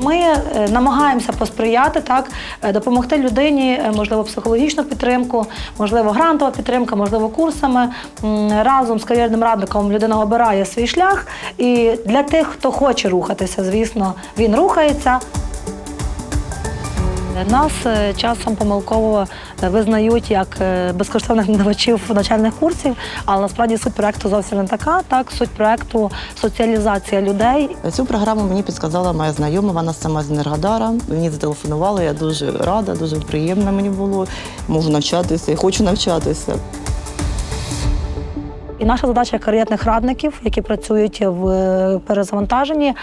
Ми е, намагаємося посприяти так, е, допомогти людині, е, можливо, психологічну підтримку, можливо, грантова підтримка, можливо, курсами. Разом з кар'єрним радником людина обирає свій шлях. І для тих, хто хоче рухатися, звісно, він рухається. Нас е, часом помилково е, визнають як е, безкоштовних надавачів навчальних курсів, але насправді суть проекту зовсім не така. Так, суть проекту соціалізація людей Цю програму мені підказала моя знайома, вона сама з Енергодара. Мені зателефонували, я дуже рада, дуже приємно мені було. Можу навчатися і хочу навчатися. І наша задача кар'єрних радників, які працюють в е, перезавантаженні,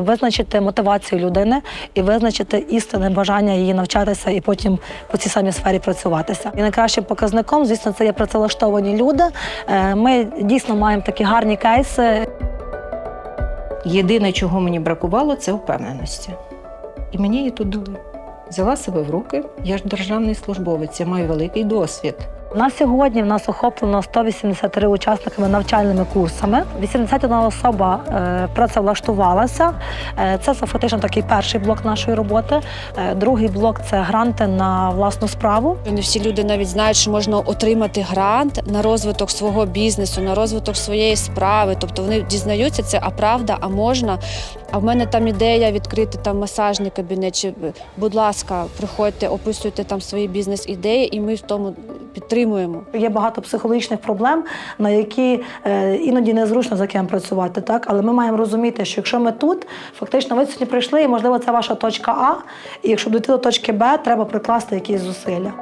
визначити мотивацію людини і визначити істинне бажання її навчатися і потім по цій самій сфері працюватися. І найкращим показником, звісно, це є працевлаштовані люди. Е, Ми дійсно маємо такі гарні кейси. Єдине, чого мені бракувало, це впевненості. І мені її тут дали. Взяла себе в руки. Я ж державний службовець, я маю великий досвід. На сьогодні в нас охоплено 183 учасниками навчальними курсами. 81 особа е, працевлаштувалася. Е, це фактично такий перший блок нашої роботи. Е, другий блок це гранти на власну справу. Не всі люди навіть знають, що можна отримати грант на розвиток свого бізнесу, на розвиток своєї справи. Тобто вони дізнаються це, а правда, а можна. А в мене там ідея відкрити там масажний кабінет. Чи будь ласка, приходьте, описуйте там свої бізнес-ідеї, і ми в тому підтримуємо. Є багато психологічних проблем, на які е, іноді незручно за ким працювати. Так, але ми маємо розуміти, що якщо ми тут, фактично ви сьогодні прийшли, і можливо це ваша точка А, і якщо дійти до точки Б, треба прикласти якісь зусилля.